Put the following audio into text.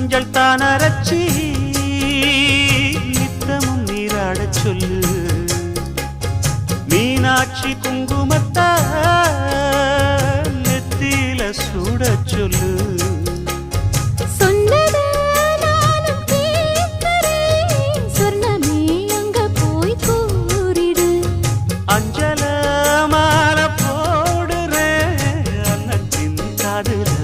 மஞ்சள் தான் அரைச்சி நித்தமும் நீராடச் சொல்லு. மீனாட்சி குங்குமத்தா நெத்தியில சூடச் சொல்லு. காதல்